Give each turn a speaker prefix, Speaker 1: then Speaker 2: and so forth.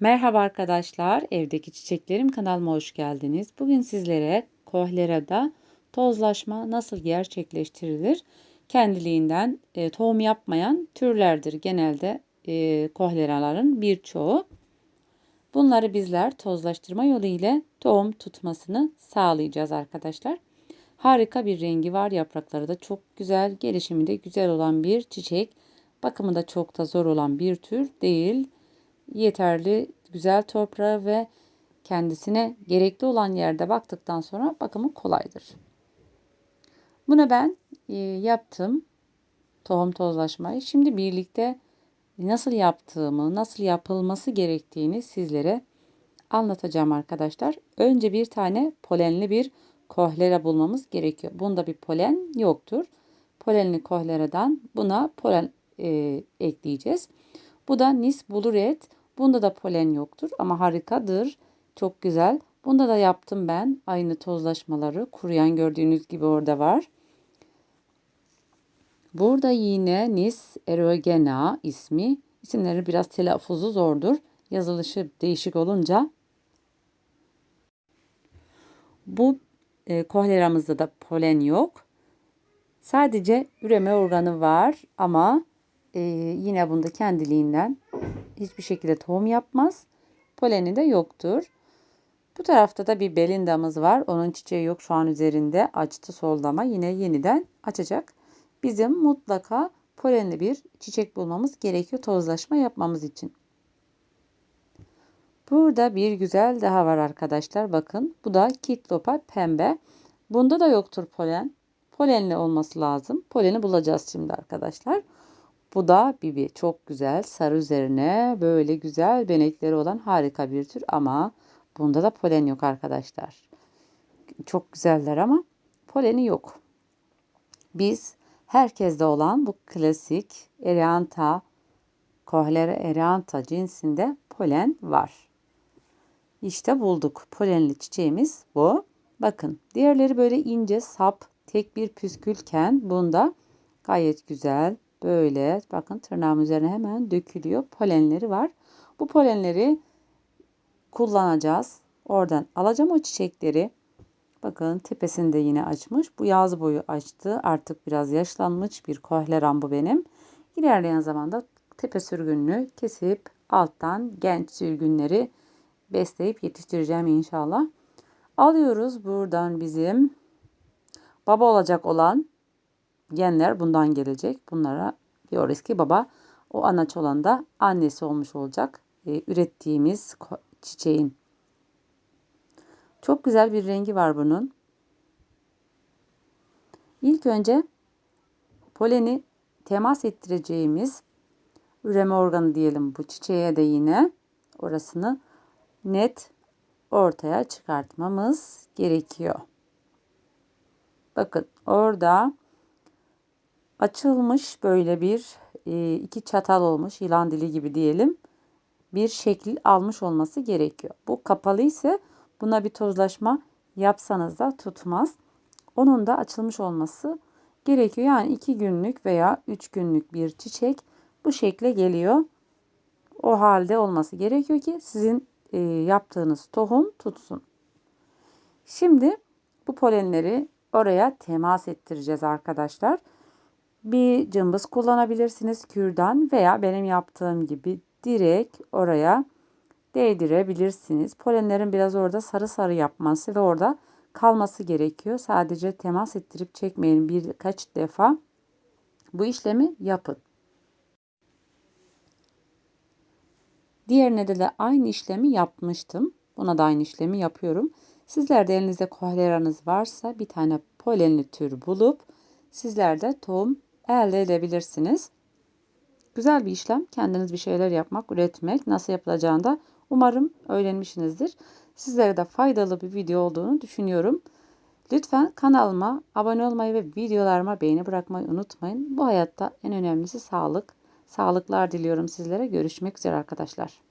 Speaker 1: Merhaba arkadaşlar, evdeki çiçeklerim kanalıma hoş geldiniz. Bugün sizlere kohlerada tozlaşma nasıl gerçekleştirilir? Kendiliğinden e, tohum yapmayan türlerdir genelde e, kohleraların birçoğu. Bunları bizler tozlaştırma yolu ile tohum tutmasını sağlayacağız arkadaşlar. Harika bir rengi var, yaprakları da çok güzel, gelişimi de güzel olan bir çiçek. Bakımı da çok da zor olan bir tür değil yeterli güzel toprağı ve kendisine gerekli olan yerde baktıktan sonra bakımı kolaydır. Bunu ben e, yaptım. Tohum tozlaşmayı. Şimdi birlikte nasıl yaptığımı, nasıl yapılması gerektiğini sizlere anlatacağım arkadaşlar. Önce bir tane polenli bir kohlera bulmamız gerekiyor. Bunda bir polen yoktur. Polenli kohleradan buna polen e, ekleyeceğiz. Bu da Nis Buluret. Bunda da polen yoktur ama harikadır. Çok güzel. Bunda da yaptım ben aynı tozlaşmaları. Kuruyan gördüğünüz gibi orada var. Burada yine Nis erogena ismi. İsimleri biraz telaffuzu zordur. Yazılışı değişik olunca. Bu e, kohleramızda da polen yok. Sadece üreme organı var ama e, yine bunda kendiliğinden hiçbir şekilde tohum yapmaz. Poleni de yoktur. Bu tarafta da bir belindamız var. Onun çiçeği yok şu an üzerinde. Açtı soldama. Yine yeniden açacak. Bizim mutlaka polenli bir çiçek bulmamız gerekiyor tozlaşma yapmamız için. Burada bir güzel daha var arkadaşlar. Bakın bu da kitlopa pembe. Bunda da yoktur polen. Polenli olması lazım. Poleni bulacağız şimdi arkadaşlar. Bu da bibi. Çok güzel. Sarı üzerine böyle güzel benekleri olan harika bir tür ama bunda da polen yok arkadaşlar. Çok güzeller ama poleni yok. Biz herkeste olan bu klasik Erianta, Kohlera erianta cinsinde polen var. İşte bulduk. Polenli çiçeğimiz bu. Bakın diğerleri böyle ince sap tek bir püskülken bunda gayet güzel böyle bakın tırnağım üzerine hemen dökülüyor. Polenleri var. Bu polenleri kullanacağız. Oradan alacağım o çiçekleri. Bakın tepesinde yine açmış. Bu yaz boyu açtı. Artık biraz yaşlanmış bir kohleram bu benim. İlerleyen zamanda tepe sürgününü kesip alttan genç sürgünleri besleyip yetiştireceğim inşallah. Alıyoruz buradan bizim baba olacak olan genler bundan gelecek. Bunlara diyoruz baba o anaç olan da annesi olmuş olacak. E, ürettiğimiz çiçeğin. Çok güzel bir rengi var bunun. İlk önce poleni temas ettireceğimiz üreme organı diyelim bu çiçeğe de yine orasını net ortaya çıkartmamız gerekiyor. Bakın orada açılmış böyle bir e, iki çatal olmuş yılan dili gibi diyelim bir şekil almış olması gerekiyor. Bu kapalı ise buna bir tozlaşma yapsanız da tutmaz. Onun da açılmış olması gerekiyor. Yani iki günlük veya üç günlük bir çiçek bu şekle geliyor. O halde olması gerekiyor ki sizin e, yaptığınız tohum tutsun. Şimdi bu polenleri oraya temas ettireceğiz arkadaşlar. Bir cımbız kullanabilirsiniz kürdan veya benim yaptığım gibi direkt oraya değdirebilirsiniz. Polenlerin biraz orada sarı sarı yapması ve orada kalması gerekiyor. Sadece temas ettirip çekmeyin birkaç defa. Bu işlemi yapın. Diğerine de, de aynı işlemi yapmıştım. Buna da aynı işlemi yapıyorum. Sizler de elinizde kohleranız varsa bir tane polenli tür bulup sizler de tohum elde edebilirsiniz. Güzel bir işlem. Kendiniz bir şeyler yapmak, üretmek, nasıl yapılacağını da umarım öğrenmişsinizdir. Sizlere de faydalı bir video olduğunu düşünüyorum. Lütfen kanalıma abone olmayı ve videolarıma beğeni bırakmayı unutmayın. Bu hayatta en önemlisi sağlık. Sağlıklar diliyorum sizlere. Görüşmek üzere arkadaşlar.